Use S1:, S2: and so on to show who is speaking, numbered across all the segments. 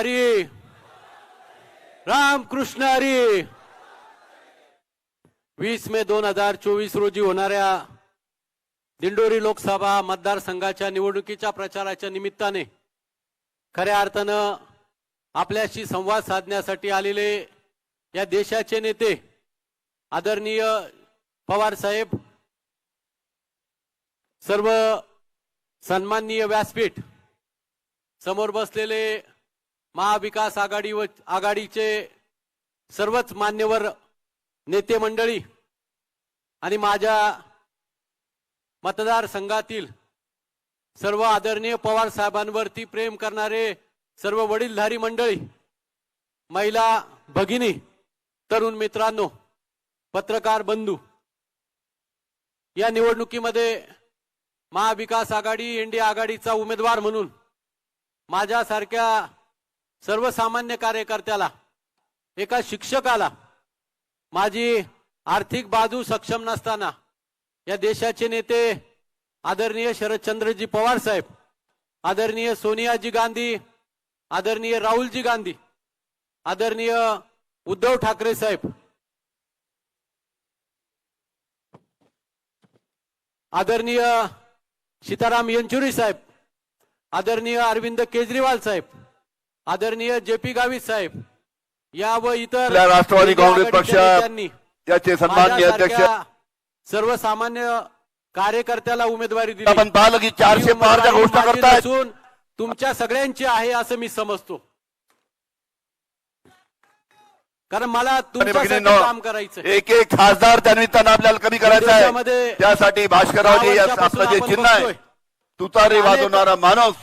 S1: हरी। राम कृष्ण हरी। वीस मे दोन हजार चोवीस रोजी होणाऱ्या दिंडोरी लोकसभा मतदारसंघाच्या निवडणुकीच्या प्रचाराच्या निमित्ताने खऱ्या अर्थानं आपल्याशी संवाद साधण्यासाठी आलेले या देशाचे नेते आदरणीय पवार साहेब सर्व सन्माननीय व्यासपीठ समोर बसलेले महाविकास आघाडी व आघाडीचे सर्वच मान्यवर नेते मंडळी आणि माझ्या मतदारसंघातील सर्व आदरणीय पवार साहेबांवरती प्रेम करणारे सर्व वडीलधारी मंडळी महिला भगिनी तरुण मित्रांनो पत्रकार बंधू या निवडणुकीमध्ये महाविकास आघाडी इंडिया आघाडीचा उमेदवार म्हणून माझ्यासारख्या सर्वसामान्य कार्यकर्त्याला एका शिक्षकाला माझी आर्थिक बाजू सक्षम नसताना या देशाचे नेते आदरणीय शरदचंद्रजी पवार साहेब आदरणीय सोनियाजी गांधी आदरणीय राहुलजी गांधी आदरणीय उद्धव ठाकरे साहेब आदरणीय सीताराम येंचुरी साहेब आदरणीय अरविंद केजरीवाल साहेब आदरणीय जे पी गावित साहेब या व इतर
S2: राष्ट्रवादी काँग्रेस पक्ष
S1: नेत्यांनी
S2: याचे सन्माननीय अध्यक्ष
S1: सर्वसामान्य कार्यकर्त्याला उमेदवारी दिली.
S2: आपण पाहिलं की चारशे पारच्या घोषणा
S1: नसून तुमच्या सगळ्यांची आहे असं मी समजतो. कारण मला काम करायचं
S2: एक एक खासदार त्या निमित्तानं आपल्याला कमी करायचा आहे त्यासाठी भास्कररावजी आपलं जे चिन्ह आहे. तुतारी वाजवणारा माणूस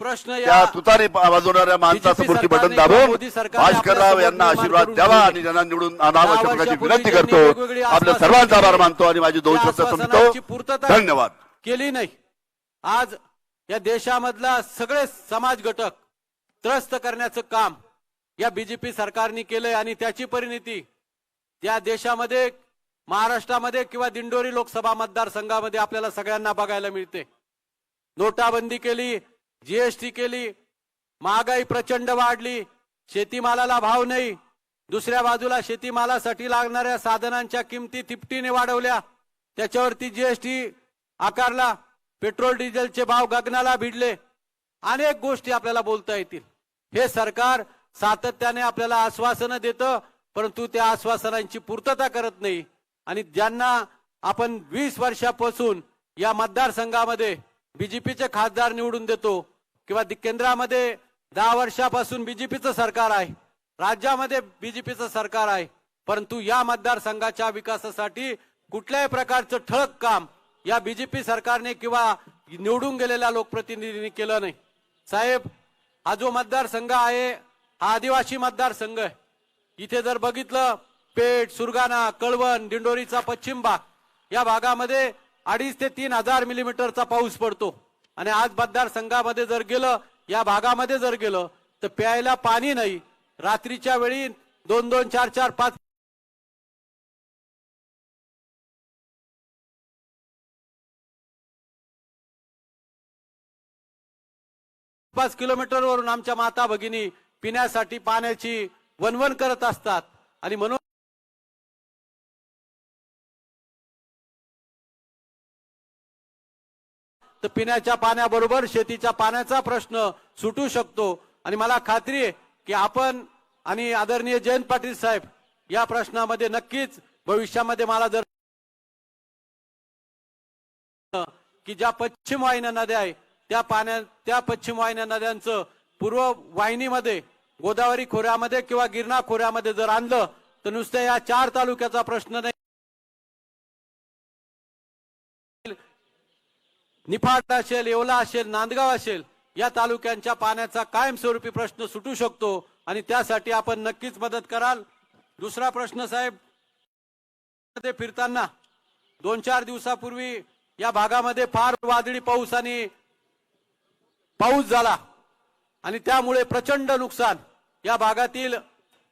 S1: प्रश्न
S2: त्या
S1: या
S2: तुतारी वाजवणाऱ्या माणसासमोरची बटन दाबून भास्करराव यांना आशीर्वाद द्यावा. आणि त्यांना निवडून आणावं अशा प्रकारची विनंती करतो. आपल्या सर्वांचा आभार मानतो आणि माझी दोन
S1: त्या
S2: शब्द संपतो. धन्यवाद.
S1: केली नाही. आज या देशामधला सगळे समाज घटक त्रस्त करण्याचं काम या बीजेपी सरकारने केलंय आणि त्याची परिणती या देशामध्ये महाराष्ट्रामध्ये किंवा दिंडोरी लोकसभा मतदारसंघामध्ये आपल्याला सगळ्यांना बघायला मिळते. नोटाबंदी केली जीएसटी केली महागाई प्रचंड वाढली शेतीमालाला भाव नाही. दुसऱ्या बाजूला शेतीमालासाठी लागणाऱ्या साधनांच्या किमती तिपटीने वाढवल्या. त्याच्यावरती जीएसटी आकारला पेट्रोल डिझेलचे भाव गगनाला भिडले. अनेक गोष्टी आपल्याला बोलता येतील. हे सरकार सातत्याने आपल्याला आश्वासनं देतं परंतु त्या आश्वासनांची पूर्तता करत नाही. आणि ज्यांना आपण वीस वर्षापासून या मतदारसंघामध्ये बीजेपीचे खासदार निवडून देतो किंवा केंद्रामध्ये दहा वर्षापासून बीजेपीचं सरकार आहे राज्यामध्ये बीजेपीचं सरकार आहे परंतु या मतदारसंघाच्या विकासासाठी कुठल्याही प्रकारचं ठळक काम या बीजेपी सरकारने किंवा निवडून गेलेल्या लोकप्रतिनिधींनी केलं नाही. साहेब हा जो मतदारसंघ आहे हा आदिवासी मतदारसंघ आहे. इथे जर बघितलं पेठ सुरगाणा कळवण दिंडोरीचा पश्चिम भाग या भागामध्ये अडीच ते तीन हजार मिलीमीटरचा पाऊस पडतो. आणि आज मतदारसंघामध्ये जर गेलं या भागामध्ये जर गेलं तर प्यायला पाणी नाही. रात्रीच्या वेळी दोन दोन चार चार पाच पाच किलोमीटरवरून आमच्या माता भगिनी पिण्यासाठी पाण्याची वनवन करत असतात. आणि म्हणून तर पिण्याच्या पाण्याबरोबर शेतीच्या पाण्याचा प्रश्न सुटू शकतो. आणि मला खात्री आहे की आपण आणि आदरणीय जयंत पाटील साहेब या प्रश्नामध्ये नक्कीच भविष्यामध्ये मला जर की ज्या पश्चिम वाहिन्या नद्या आहे त्या पाण्या त्या पश्चिम वाहिन्या नद्यांचं पूर्व वाहिनीमध्ये गोदावरी खोऱ्यामध्ये किंवा गिरणा खोऱ्यामध्ये जर आणलं तर नुसत्या या चार तालुक्याचा प्रश्न नाही. निफाड असेल येवला असेल नांदगाव असेल या तालुक्यांच्या पाण्याचा कायमस्वरूपी प्रश्न सुटू शकतो आणि त्यासाठी आपण नक्कीच मदत कराल. दुसरा प्रश्न साहेब ते फिरताना दोन चार दिवसापूर्वी या भागामध्ये फार वादळी पाऊस आणि पाऊस झाला आणि त्यामुळे प्रचंड नुकसान या भागातील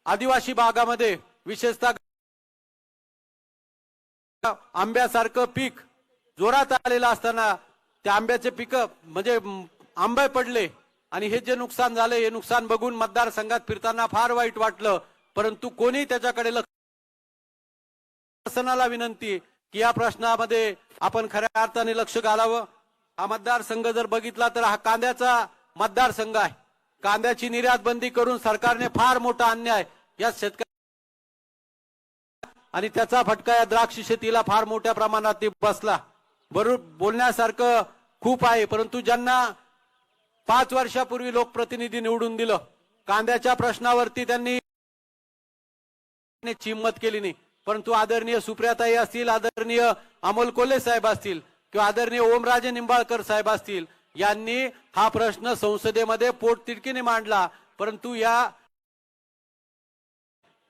S1: आदिवासी भागामध्ये विशेषतः आंब्यासारखं पीक जोरात आलेलं असताना त्या आंब्याचे पिकं म्हणजे आंबे पडले आणि हे जे नुकसान झालं हे नुकसान बघून मतदारसंघात फिरताना फार वाईट वाटलं. परंतु कोणी त्याच्याकडे लक्ष शासनाला विनंती की या प्रश्नामध्ये आपण खऱ्या अर्थाने लक्ष घालावं. हा मतदारसंघ जर बघितला तर हा कांद्याचा मतदारसंघ आहे. कांद्याची निर्यात बंदी करून सरकारने फार मोठा अन्याय या शेतकरी आणि त्याचा फटका या द्राक्ष शेतीला फार मोठ्या प्रमाणात बसला. बरोबर बोलण्यासारखं खूप आहे परंतु ज्यांना पाच वर्षापूर्वी लोकप्रतिनिधी निवडून दिलं कांद्याच्या प्रश्नावरती त्यांनी चिंमत केली नाही. परंतु आदरणीय सुप्रियाताई असतील आदरणीय अमोल कोल्हे साहेब असतील किंवा आदरणीय ओमराजे निंबाळकर साहेब असतील यांनी हा प्रश्न संसदेमध्ये पोटतिडकीने मांडला. परंतु या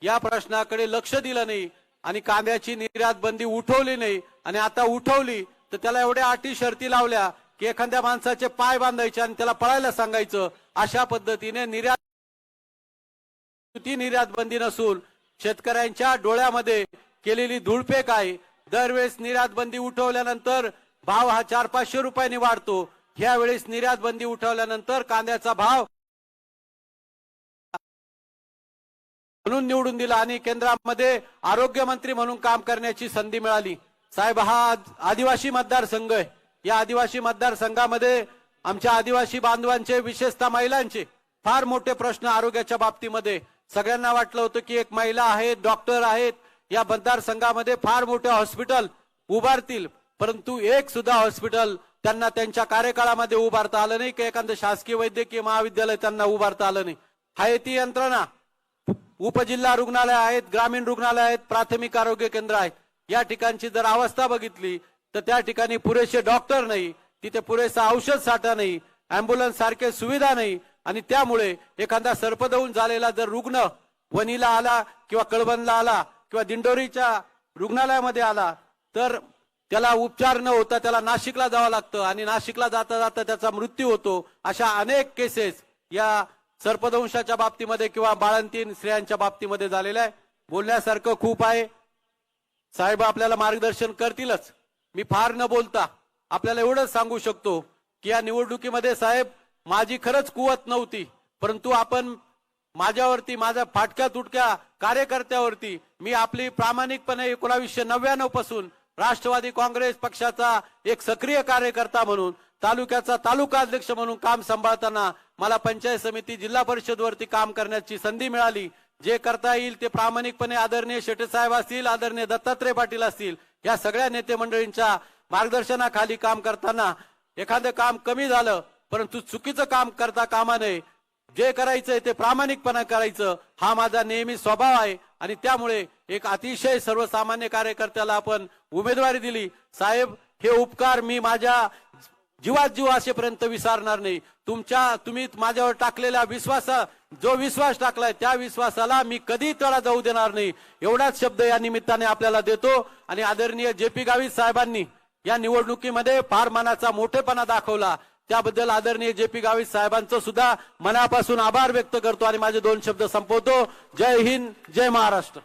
S1: या प्रश्नाकडे लक्ष दिलं नाही आणि कांद्याची निर्यात बंदी उठवली नाही. आणि आता उठवली तर त्याला एवढ्या अटी शर्ती लावल्या की एखाद्या माणसाचे पाय बांधायचे आणि त्याला पळायला सांगायचं. अशा पद्धतीने निर्यात निर्यात बंदी नसून शेतकऱ्यांच्या डोळ्यामध्ये केलेली धुळपेक आहे. दरवेळेस निर्यात बंदी उठवल्यानंतर भाव हा चार पाचशे रुपयांनी वाढतो. ह्यावेळेस निर्यात बंदी उठवल्यानंतर कांद्याचा भाव म्हणून निवडून दिला आणि केंद्रामध्ये आरोग्य मंत्री म्हणून काम करण्याची संधी मिळाली. साहेब हा आदिवासी मतदारसंघ आहे. या आदिवासी मतदारसंघामध्ये आमच्या आदिवासी बांधवांचे विशेषतः महिलांचे फार मोठे प्रश्न आरोग्याच्या बाबतीमध्ये. सगळ्यांना वाटलं होतं की एक महिला आहेत डॉक्टर आहेत. या मतदारसंघामध्ये फार मोठे हॉस्पिटल उभारतील. परंतु एक सुद्धा हॉस्पिटल त्यांना त्यांच्या कार्यकाळामध्ये उभारता आलं नाही की एखादं शासकीय वैद्यकीय महाविद्यालय त्यांना उभारता आलं नाही. आहे ती यंत्रणा. उपजिल्हा रुग्णालय आहेत ग्रामीण रुग्णालय आहेत प्राथमिक आरोग्य केंद्र आहेत. या ठिकाणची जर अवस्था बघितली तर त्या ठिकाणी पुरेसे डॉक्टर नाही तिथे पुरेसा औषध साठा नाही अँब्युलन्स सारखे सुविधा नाही आणि त्यामुळे एखादा सर्पदवून झालेला जर रुग्ण वनीला आला किंवा कळवणला आला किंवा दिंडोरीच्या रुग्णालयामध्ये आला तर त्याला उपचार न होता त्याला नाशिकला जावं लागतं आणि नाशिकला जाता जाता त्याचा मृत्यू होतो. अशा अनेक केसेस या सर्पदंशाच्या बाबतीमध्ये किंवा बाळंतीन स्त्रियांच्या बाबतीमध्ये झालेल्या आहे. बोलण्यासारखं खूप आहे. साहेब आपल्याला मार्गदर्शन करतीलच. मी फार न बोलता आपल्याला एवढंच सांगू शकतो की या निवडणुकीमध्ये साहेब माझी खरंच कुवत नव्हती. परंतु आपण माझ्यावरती माझ्या फाटक्या तुटक्या कार्यकर्त्यावरती मी आपली प्रामाणिकपणे एकोणावीसशे नव्याण्णवपासून राष्ट्रवादी काँग्रेस पक्षाचा एक सक्रिय कार्यकर्ता म्हणून तालुक्याचा तालुका अध्यक्ष म्हणून काम सांभाळताना मला पंचायत समिती जिल्हा परिषदवरती काम करण्याची संधी मिळाली. जे करता येईल ते प्रामाणिकपणे आदरणीय शेटे साहेब असतील आदरणीय दत्तात्रय पाटील असतील या सगळ्या नेते मंडळींच्या मार्गदर्शनाखाली काम करताना एखादं काम कमी झालं परंतु चुकीचं काम करता कामा नये. जे करायचंय ते प्रामाणिकपणा करायचं हा माझा नेहमी स्वभाव आहे. आणि त्यामुळे एक अतिशय सर्वसामान्य कार्यकर्त्याला आपण उमेदवारी दिली. साहेब हे उपकार मी माझ्या जीवात जीव असेपर्यंत विसरणार नाही. तुमच्या तुम्ही माझ्यावर टाकलेल्या विश्वासा जो विश्वास टाकलाय त्या विश्वासाला मी कधी तळा जाऊ देणार नाही. एवढाच शब्द या निमित्ताने आपल्याला देतो आणि आदरणीय जे पी गावित साहेबांनी या निवडणुकीमध्ये फार मनाचा मोठेपणा दाखवला. त्याबद्दल आदरणीय जे पी गावित साहेबांचं सुद्धा मनापासून आभार व्यक्त करतो आणि माझे दोन शब्द संपवतो. जय हिंद जय महाराष्ट्र.